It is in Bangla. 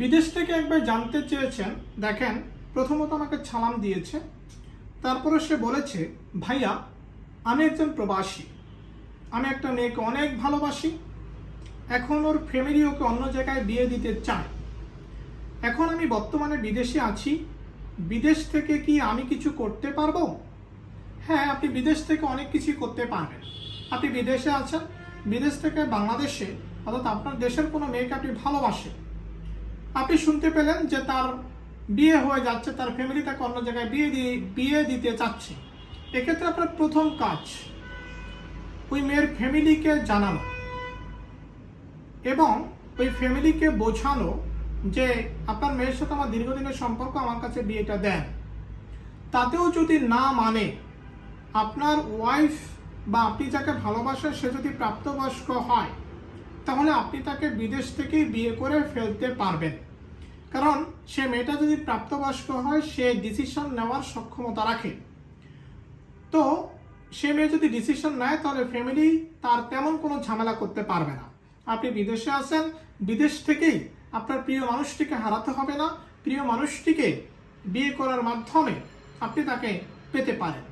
বিদেশ থেকে একবার জানতে চেয়েছেন, দেখেন, প্রথমত আমাকে সালাম দিয়েছে, তারপরে সে বলেছে, ভাইয়া, আমি একজন প্রবাসী। আমি একটা মেয়েকে অনেক ভালোবাসি, এখন ওর ফ্যামিলি ওকে অন্য জায়গায় বিয়ে দিতে চায়। এখন আমি বর্তমানে বিদেশে আছি, বিদেশ থেকে কি আমি কিছু করতে পারব? হ্যাঁ আপনি বিদেশ থেকে অনেক কিছু করতে পারবেন। আপনি বিদেশে আছেন, বিদেশ থেকে বাংলাদেশে, অর্থাৎ আপনার দেশের কোনো মেয়েকে আপনি ভালোবাসেন। আপনি শুনতে পেলেন যে তার বিয়ে হয়ে যাচ্ছে, তার ফ্যামিলি তাকে অন্য জায়গায় বিয়ে দিয়ে, বিয়ে দিতে চাচ্ছে। এক্ষেত্রে আপনার প্রথম কাজ, ওই মেয়ের ফ্যামিলিকে জানানো এবং ওই ফ্যামিলিকে বোঝানো যে আপনার মেয়ের সাথে আমার দীর্ঘদিনের সম্পর্ক, আমার কাছে বিয়েটা দেন। তাতেও যদি না মানে আপনার ওয়াইফ বা আপনি যাকে ভালোবাসেন, সে যদি প্রাপ্তবয়স্ক হয় তাহলে আপনি তাকে বিদেশ থেকেই বিয়ে করে ফেলতে পারবেন। কারণ সে মেয়েটা যদি প্রাপ্তবয়স্ক হয়, সে ডিসিশন নেওয়ার সক্ষমতা রাখে। তো সে মেয়ে যদি ডিসিশন নেয়, তাহলে ফ্যামিলি তার তেমন কোনো ঝামেলা করতে পারবে না। আপনি বিদেশে আছেন, বিদেশ থেকেই আপনার প্রিয় মানুষটিকে হারাতে হবে না। প্রিয় মানুষটিকে বিয়ে করার মাধ্যমে আপনি তাকে পেতে পারেন।